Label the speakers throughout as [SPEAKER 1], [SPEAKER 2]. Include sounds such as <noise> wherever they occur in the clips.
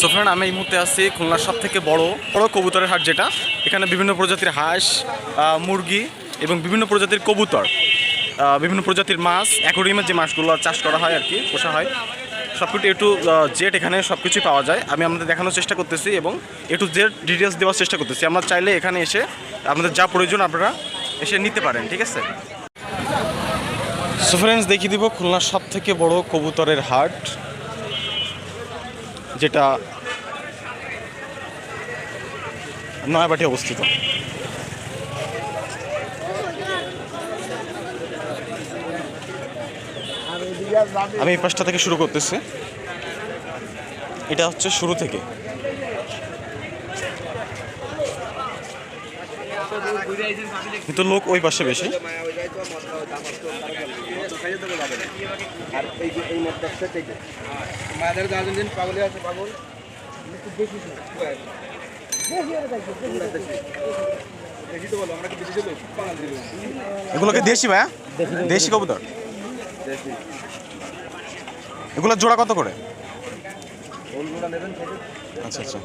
[SPEAKER 1] So friend আমি এই মুহূর্তে আছি খুলনার সব থেকে বড় বড় কবুতরের হাট যেটা। এখানে বিভিন্ন প্রজাতির হাঁস মুরগি এবং বিভিন্ন প্রজাতির কবুতর বিভিন্ন প্রজাতির মাছ, অ্যাকোরিয়ামের যে মাছগুলো চাষ করা হয় আর কি, পোষা হয়। সব কিছু একটু জেট এখানে সব কিছুই পাওয়া যায়। আমি আপনাদের দেখানোর চেষ্টা করতেছি এবং একটু জেড ডিটেলস দেওয়ার চেষ্টা করতেছি। আমরা চাইলে এখানে এসে আপনাদের যা প্রয়োজন আপনারা এসে নিতে পারেন, ঠিক আছে? সো ফ্রেন্ডস দেখিয়ে দিব খুলনার সব থেকে বড় কবুতরের হাট। যেটা নয়াবাটি অবস্থিত। আমি এই পাশটা থেকে শুরু করতেছি। এটা হচ্ছে শুরু থেকে। কিন্তু লোক ওই পাশে বেশি।
[SPEAKER 2] আর এই যে এই মধ্যে থেকে মায়ের গার্জেন দিন পাগলে আছে পাগল। বেশি
[SPEAKER 1] এগুলোকে দেশি ভাইয়া? দেশি কবুতর? এগুলো জোড়া কত করে? আচ্ছা আচ্ছা।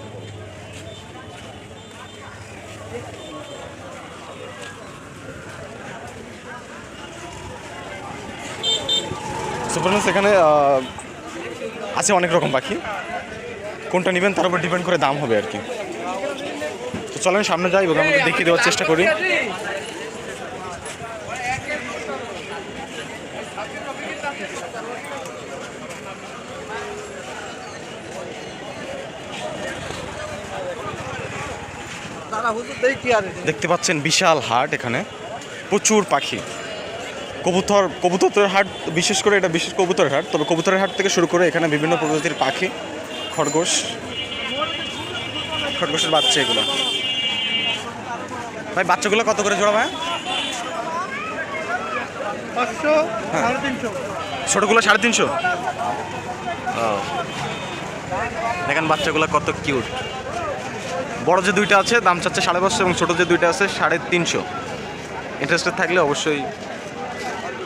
[SPEAKER 1] সুপারনেস এখানে আছে অনেক রকম পাখি। কোনটা নেবেন তার উপর ডিপেন্ড করে দাম হবে আর কি। তো চলেন সামনে যাই এবং দেখিয়ে দেওয়ার চেষ্টা করি। দেখতে পাচ্ছেন বিশাল হাট এখানে। প্রচুর পাখি। কবুতর কবুতরের হাট বিশেষ করে এটা বিশেষ কবুতরের হাট তবে কবুতরের হাট থেকে শুরু করে এখানে বিভিন্ন প্রজাতির পাখি খরগোশ খরগোশের বাচ্চা এগুলো। ভাই বাচ্চাগুলো কত করে জোড়া ভাই? হ্যাঁ। ছোটোগুলো সাড়ে তিনশো? দেখেন বাচ্চাগুলো কত কিউট। বড় যে দুইটা আছে দাম চাচ্ছে সাড়ে পাঁচশো এবং ছোটো যে দুইটা আছে সাড়ে তিনশো। ইন্টারেস্টেড থাকলে অবশ্যই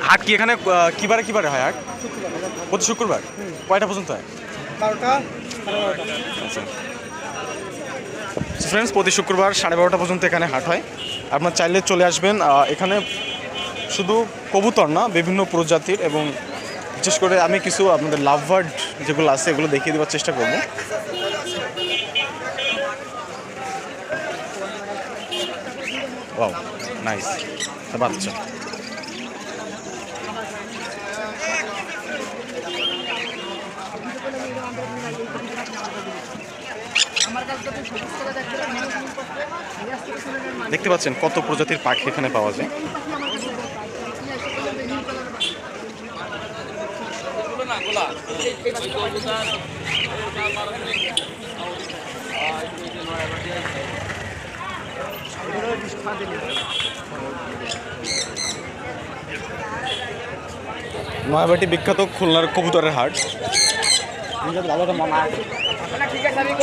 [SPEAKER 1] হাট কি এখানে কিবারে কিবারে হয় হাট? প্রতি শুক্রবার? কয়টা পর্যন্ত হয়? আচ্ছা। ফ্রেন্ডস প্রতি শুক্রবার সাড়ে বারোটা পর্যন্ত এখানে হাট হয়। আপনার চাইলে চলে আসবেন এখানে শুধু কবুতর না বিভিন্ন প্রজাতির এবং বিশেষ করে আমি কিছু আপনাদের লাভ বার্ড যেগুলো আছে এগুলো দেখিয়ে দেওয়ার চেষ্টা করব। নাইস বাচ্চা। দেখতে পাচ্ছেন কত প্রজাতির পাখি এখানে পাওয়া যায়। নয়াবাটি বিখ্যাত খুলনার কবুতরের হাট।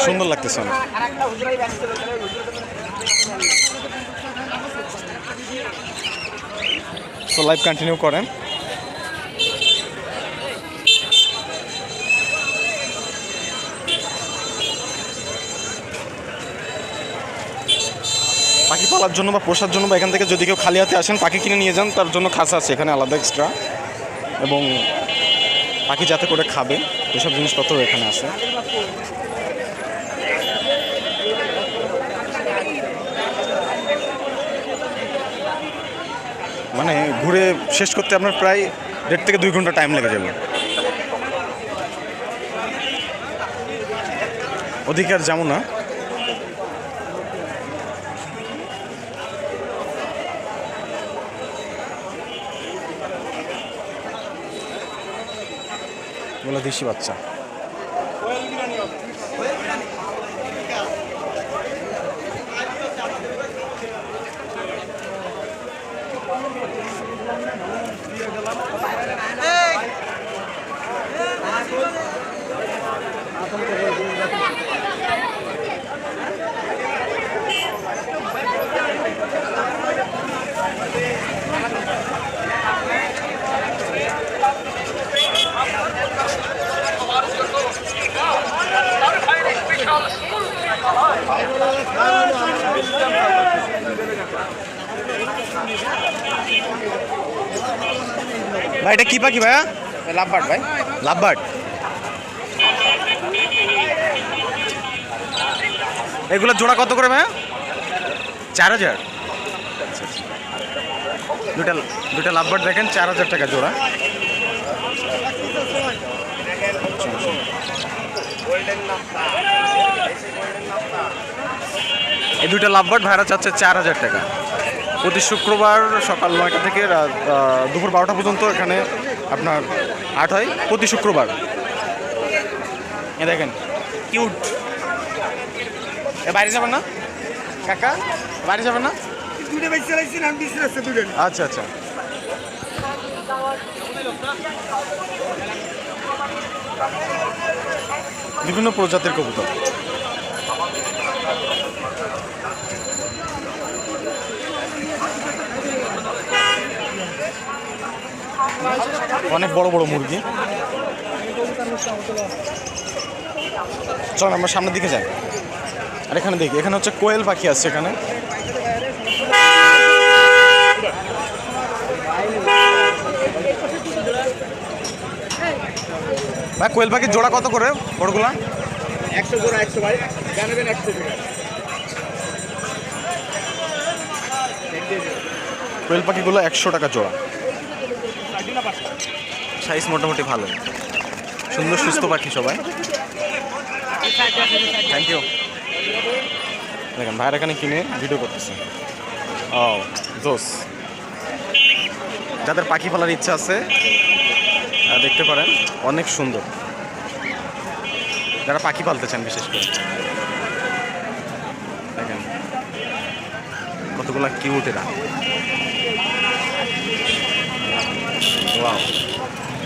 [SPEAKER 1] সুন্দর লাগতেছে সো লাইভ কন্টিনিউ করেন। পাখি পালার জন্য বা পোষার জন্য বা এখান থেকে যদি কেউ খালি হাতে আসেন, পাখি কিনে নিয়ে যান, তার জন্য খাসা আছে এখানে আলাদা এক্সট্রা এবং পাখি যাতে করে খাবে। এসব জিনিসপত্র এখানে আছে। মানে ঘুরে শেষ করতে আপনার প্রায় দেড় থেকে দুই ঘণ্টা টাইম লেগে যাবে। অধিকার যেমন না। এগুলো দেশি বাচ্চা। ভাই এটা কি পাখি ভাইয়া?
[SPEAKER 2] লাভবার্ড ভাই।
[SPEAKER 1] লাভবার্ড। এগুলো জোড়া কত করে ভাইয়া? চার হাজার। আচ্ছা, আচ্ছা। দুটা দুটা লাভবার্ড দেখেন চার হাজার টাকা জোড়া। এই দুইটা লাভবার্ড ভাড়া চাচ্ছে চার হাজার টাকা। প্রতি শুক্রবার সকাল নয়টা থেকে দুপুর বারোটা পর্যন্ত এখানে আপনার আট হয় প্রতি শুক্রবার। এ দেখেন কিউট এ বাইরে যাবেন না? কাকা বাইরে যাবেন না?
[SPEAKER 2] দুটো দুটো।
[SPEAKER 1] আচ্ছা আচ্ছা। বিভিন্ন প্রজাতির কবুতর। অনেক বড় বড় মুরগি। চল, আমরা সামনের দিকে যাই। আর এখানে দেখি, এখানে হচ্ছে কোয়েল পাখি আছে এখানে। ভাই কোয়েল পাখির জোড়া কত করে বড়গুলা
[SPEAKER 2] একশো জোড়া একশো ভাই জানাবেন একশো জোড়া।
[SPEAKER 1] কোয়েল পাখিগুলো একশো টাকা জোড়া। সাইজ মোটামুটি ভালো। সুন্দর সুস্থ পাখি সবাই। থ্যাংক ইউ দেখেন ভাইয়ের এখানে কিনে ভিডিও করতেছে। ও জোস। যাদের পাখি পালার ইচ্ছা আছে দেখতে পারেন, অনেক সুন্দর। যারা পাখি পালতে চান, বিশেষ করে। দেখেন, কতগুলা কিউট এরা।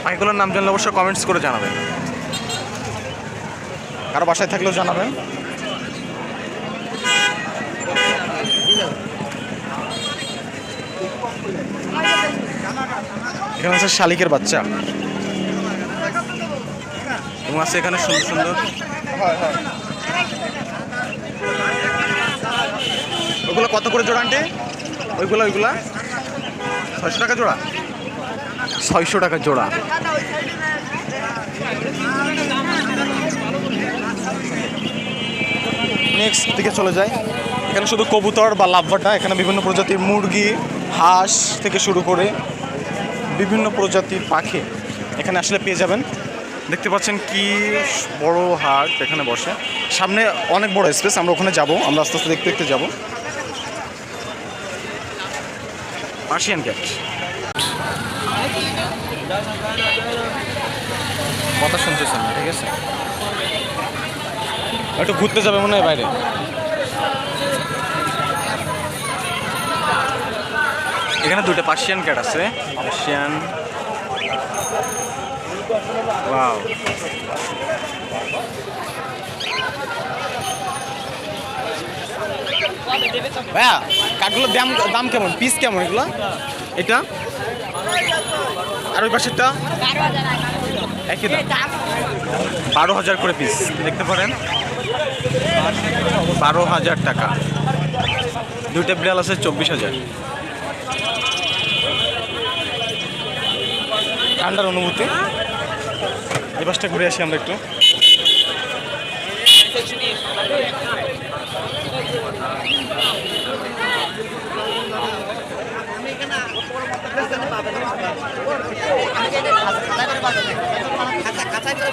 [SPEAKER 1] পাখিগুলোর নাম জানলে অবশ্যই কমেন্টস করে জানাবেন। কারও বাসায় থাকলেও জানাবেন। এখানে আছে শালিকের বাচ্চা। এবং আছে এখানে সুন্দর সুন্দর। ওইগুলো কত করে জোড়া আন্টি? ওইগুলো ওইগুলা? ছয়শো টাকা জোড়া? ছয়শো টাকা জোড়া। নেক্সট দিকে চলে যাই। এখানে শুধু কবুতর বা লাভবাট এখানে বিভিন্ন প্রজাতির মুরগি হাঁস থেকে শুরু করে বিভিন্ন প্রজাতির পাখি এখানে আসলে পেয়ে যাবেন। দেখতে পাচ্ছেন কি বড় হাট এখানে বসে। সামনে অনেক বড় স্পেস আমরা ওখানে যাব আমরা আস্তে আস্তে দেখতে দেখতে যাব। পার্সিয়ান ক্যাট কথা শুনতেছেন না ঠিক আছে? একটু ঘুরতে যাবে মনে হয় বাইরে। এখানে দুটো পার্সিয়ান ক্যাট আছে। পার্সিয়ান ওয়াও ভাইয়া কাঠগুলোর দাম দাম কেমন? পিস কেমন এগুলো? এটা? আর ওই পাশেরটা? একই দাম। বারো হাজার করে পিস দেখতে পারেন। বারো হাজার টাকা। দুইটা বিড়াল আছে চব্বিশ হাজার। ঠান্ডার অনুভূতি? এই পাশটা ঘুরে আসি আমরা একটু।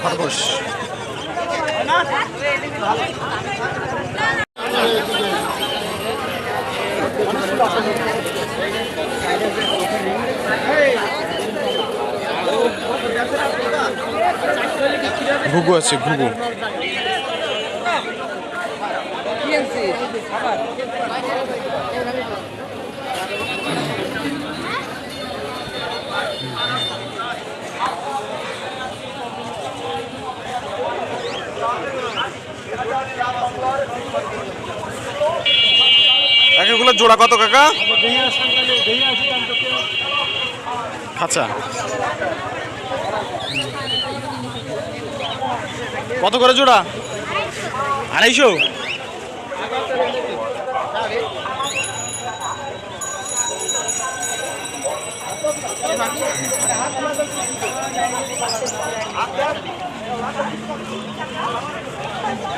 [SPEAKER 1] খরগোশ ঘুঘু আছে ঘুঘু। জোড়া কত কাকা? আচ্ছা। কত করে জোড়া আড়াইশো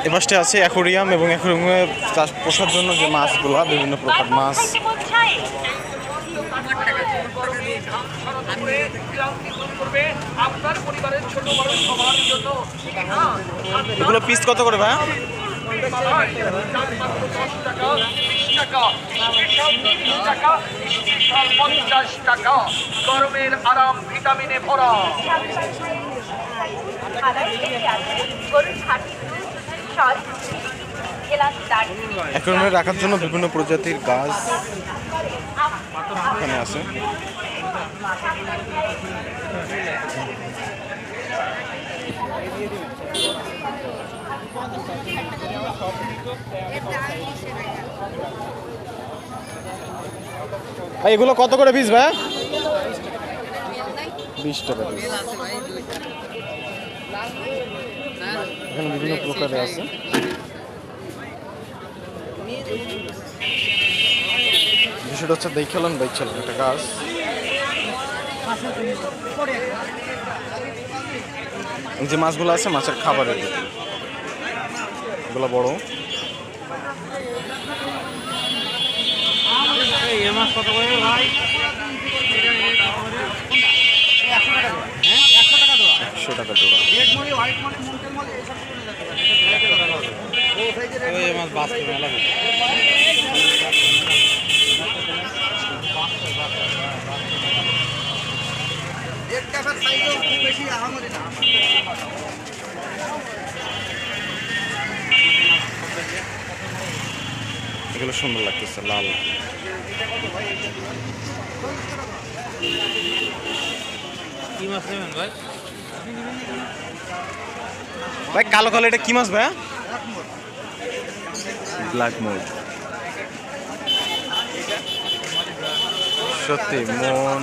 [SPEAKER 1] এ মাছটা আছে অ্যাকোরিয়াম এবং অ্যাকোরিয়ামে চাষ পোষার জন্য যে মাছগুলো বিভিন্ন প্রকার মাছ
[SPEAKER 3] আপনার পরিবারের ছোট বড় সবার জন্য।
[SPEAKER 1] এগুলো পিস কত করে ভাই?
[SPEAKER 3] পঞ্চাশ টাকা গরমের আরাম ভিটামিনে ভরা
[SPEAKER 1] রাখার জন্য বিভিন্ন প্রজাতির গাছ এখানে আছে। এগুলো কত করে পিস ভাই? বিশ টাকা পিস এখানে বিভিন্ন প্রকারের আছে। বিষয়টা হচ্ছে দেখলাম দেখছিলাম একটা গাছ। যে মাছগুলো আছে মাছের খাবারের এগুলো বড়। একশো টাকা জোড়া
[SPEAKER 2] এক টাকার সাইজও খুব বেশি আহামরি না।
[SPEAKER 1] এগুলো সুন্দর লাগতেছে লাল। কি মাছ ভাই? কালো কালো এটা কি মাছ ভাই? ব্ল্যাক মোড সত্যি মন।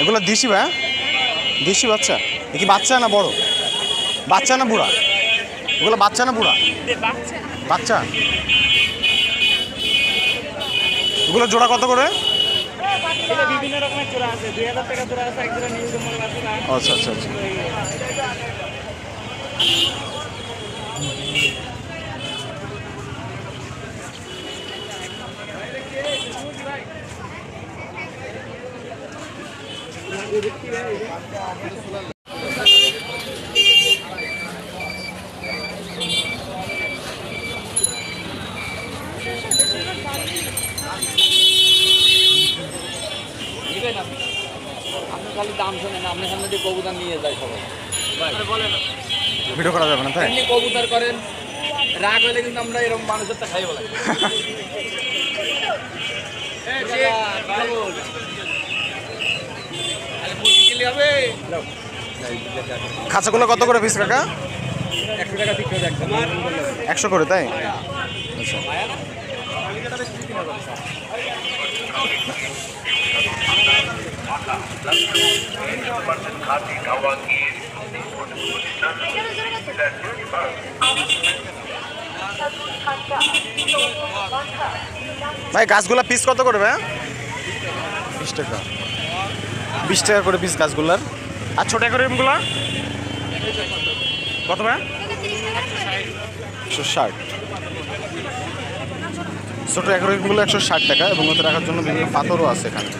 [SPEAKER 1] এগুলো দেশি ভাই দেশি বাচ্চা। এ কি বাচ্চা না বড়? বাচ্চা না বুড়া? এগুলো বাচ্চা না বুড়া? বাচ্চা। এগুলো জোড়া কত করে?
[SPEAKER 4] বিভিন্ন রকমের চোরা আছে দুই হাজার টাকা চোরা আছে একজোড়া নীল কমল আছে না
[SPEAKER 1] আচ্ছা আচ্ছা আচ্ছা
[SPEAKER 4] আপনি খালি দাম শোনেন আপনি সামনে দিয়ে কবুতর নিয়ে যায় সবাই
[SPEAKER 1] ভিডিও করা যাবে না তাই?
[SPEAKER 4] এমনি কবুতর করেন রাগ হলে কিন্তু আমরা এরকম মানুষের তা খাই বলে। <laughs>
[SPEAKER 1] খাঁচাগুলো কত করে পিস কাকা?
[SPEAKER 4] একশো টাকা করে
[SPEAKER 1] একশো করে তাই? আচ্ছা। ভাই গাছগুলা পিস কত করে ভাই? বিশ টাকা। বিশ টাকা করে পিস গাছগুলার। আর ছোট অ্যাকোরিয়ামগুলো কত ভাই একশো ষাট। ছোটো অ্যাকোরিয়ামগুলো একশো ষাট টাকা এবং ওতে রাখার জন্য বিভিন্ন পাথরও আছে এখানে।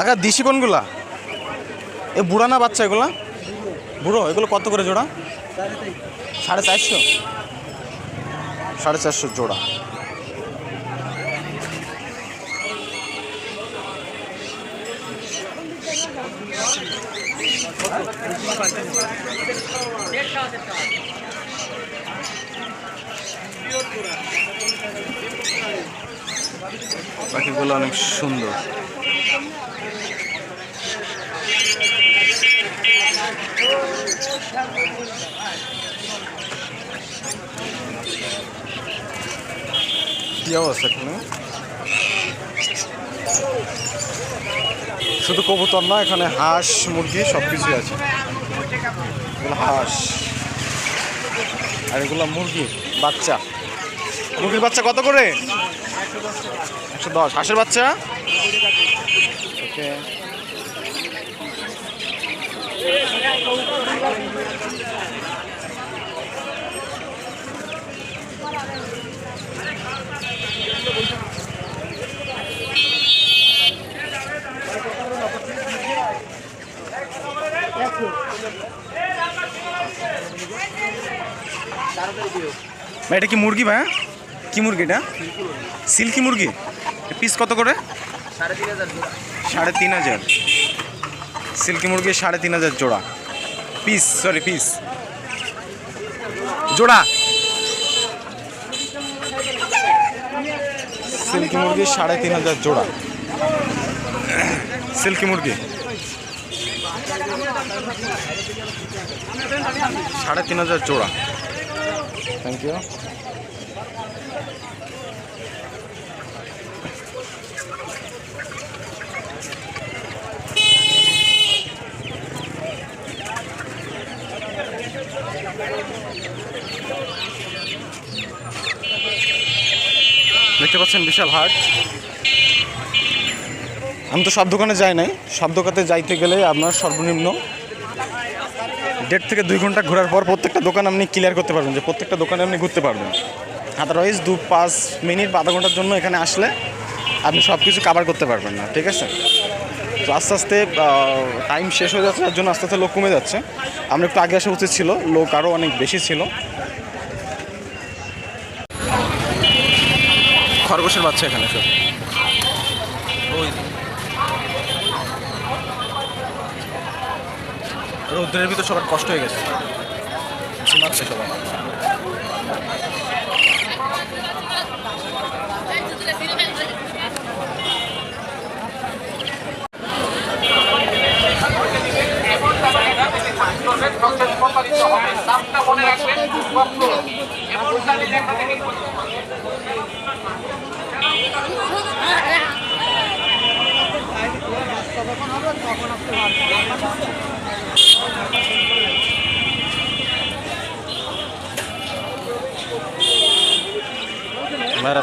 [SPEAKER 1] আচ্ছা দিশি কোনগুলা? এ বুড়া না বাচ্চা এগুলা? বুড়ো, এগুলো কত করে জোড়া? সাড়ে চারশো? সাড়ে চারশো জোড়া। পাখিগুলো অনেক সুন্দর। শুধু কবুতর না, এখানে হাঁস, মুরগি সব কিছুই আছে হাঁস। আর এগুলো মুরগি, বাচ্চা। মুরগির বাচ্চা কত করে? একশো দশ। হাঁসের বাচ্চা? এটা কি মুরগি ভাই কি মুরগি এটা? সিল্কি মুরগি? পিস কত করে?
[SPEAKER 2] সাড়ে তিন হাজার
[SPEAKER 1] সাড়ে তিন হাজার। সিল্কি মুরগি সাড়ে তিন হাজার জোড়া। পিস সরি পিস জোড়া। সিল্কি মুরগি সাড়ে তিন হাজার জোড়া। সিল্কি মুরগি। সাড়ে তিন হাজার জোড়া। থ্যাংক ইউ দেখতে পাচ্ছেন বিশাল হাট। আমি তো সব দোকানে যাই নাই। সব দোকানে যাইতে গেলে আপনার সর্বনিম্ন দেড় থেকে দুই ঘণ্টা ঘোরার পর প্রত্যেকটা দোকান আপনি ক্লিয়ার করতে পারবেন যে প্রত্যেকটা দোকানে আপনি ঘুরতে পারবেন। আদারওয়াইজ দু পাঁচ মিনিট বা আধা ঘণ্টার জন্য এখানে আসলে আপনি সব কিছু কাভার করতে পারবেন না, ঠিক আছে? তো আস্তে আস্তে টাইম শেষ হয়ে যাচ্ছে, তার জন্য আস্তে আস্তে লোক কমে যাচ্ছে। আমরা একটু আগে আসা উচিত ছিল লোক আরও অনেক বেশি ছিল। খরগোশের বাচ্চা এখানে সব। রৌদ্রের ভিতর সবার কষ্ট হয়ে গেছে। সবাই
[SPEAKER 3] প্রচারিত হবে নামটা মনে রাখবেন বক্র এমন সারি লেখা থেকে
[SPEAKER 1] মেয়েরা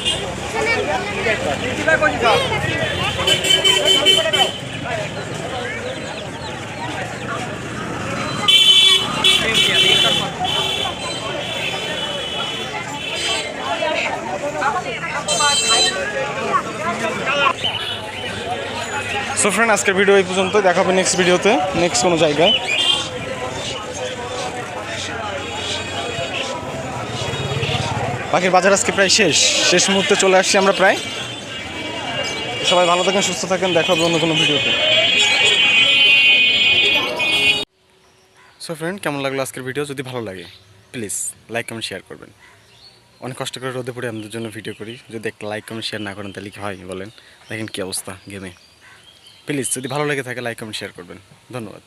[SPEAKER 1] সো ফ্রেন্ড আজকের ভিডিও এই পর্যন্ত দেখাবে নেক্সট ভিডিওতে নেক্সট কোনো জায়গায়। পাখির বাজার আজকে প্রায় শেষ। শেষ মুহূর্তে চলে আসছি আমরা প্রায়। সবাই ভালো থাকেন, সুস্থ থাকেন। দেখা হবে অন্য কোনো ভিডিওতে। সো ফ্রেন্ড কেমন লাগল আজকের ভিডিও যদি ভালো লাগে প্লিজ লাইক কমেন্ট শেয়ার করবেন। অনেক কষ্ট করে রোদে পড়ে আমাদের জন্য ভিডিও করি। যদি একটা লাইক কমেন্ট শেয়ার না করেন, তাহলে কি হয় বলেন? দেখেন কী অবস্থা গেমে প্লিজ যদি ভালো লেগে থাকে লাইক কমেন্ট শেয়ার করবেন। ধন্যবাদ।